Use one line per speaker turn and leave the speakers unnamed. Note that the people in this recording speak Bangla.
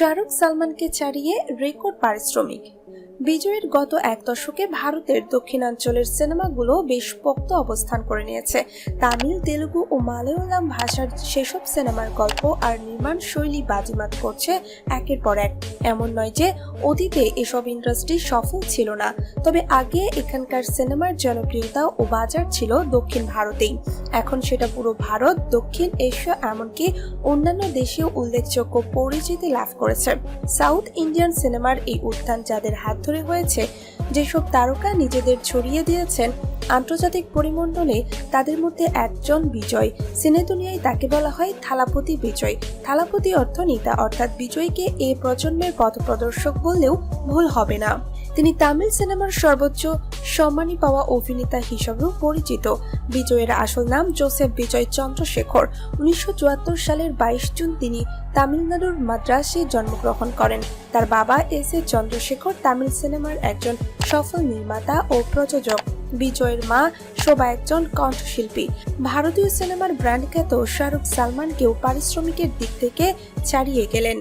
শাহরুখ সালমানকে ছাড়িয়ে রেকর্ড পারিশ্রমিক বিজয়ের গত এক দশকে ভারতের দক্ষিণাঞ্চলের সিনেমাগুলো বেশ পোক্ত অবস্থান করে নিয়েছে। তামিল, তেলুগু ও মালয়ালাম ভাষার সেসব সিনেমার গল্প আর নির্মাণ শৈলী বাজিমাত করছে একের পর এক। এমন নয় যে অতীতে এসব ইন্ডাস্ট্রি সফল ছিল না, তবে আগে এখানকার সিনেমার জনপ্রিয়তা ও বাজার ছিল দক্ষিণ ভারতেই। এখন সেটা পুরো ভারত, দক্ষিণ এশিয়া এমনকি অন্যান্য দেশেও উল্লেখযোগ্য পরিচিতি লাভ করেছে। সাউথ ইন্ডিয়ান সিনেমার এই উত্থান যাদের হাত ধরে হয়েছে যেসব তারকা নিজেদের ছড়িয়ে দিয়েছেন আন্তর্জাতিক পরিমণ্ডলে তাদের মধ্যে একজন বিজয়। সিনে দুনিয়ায় তাকে বলা হয় থালাপতি বিজয়। থালাপতি অর্থ নেতা, অর্থাৎ বিজয়কে এ প্রজন্মের পথপ্রদর্শক বললেও ভুল হবে না। তিনি তামিল সিনেমার সর্বোচ্চ সম্মানী পাওয়া অভিনেতা হিসেবেও পরিচিত। বিজয়ের আসল নাম জোসেফ বিজয় চন্দ্রশেখর। উনিশশো চুয়াত্তর সালের বাইশ জুন তিনি তামিলনাড়ুর মাদ্রাসে জন্মগ্রহণ করেন। তার বাবা এস এ চন্দ্রশেখর তামিল সিনেমার একজন সফল নির্মাতা ও প্রযোজক। বিজয়ের মা শোভা একজন কণ্ঠশিল্পী। ভারতীয় সিনেমার ব্র্যান্ড খ্যাত শাহরুখ সালমানকেও পারিশ্রমিকের দিক থেকে ছাড়িয়ে গেলেন।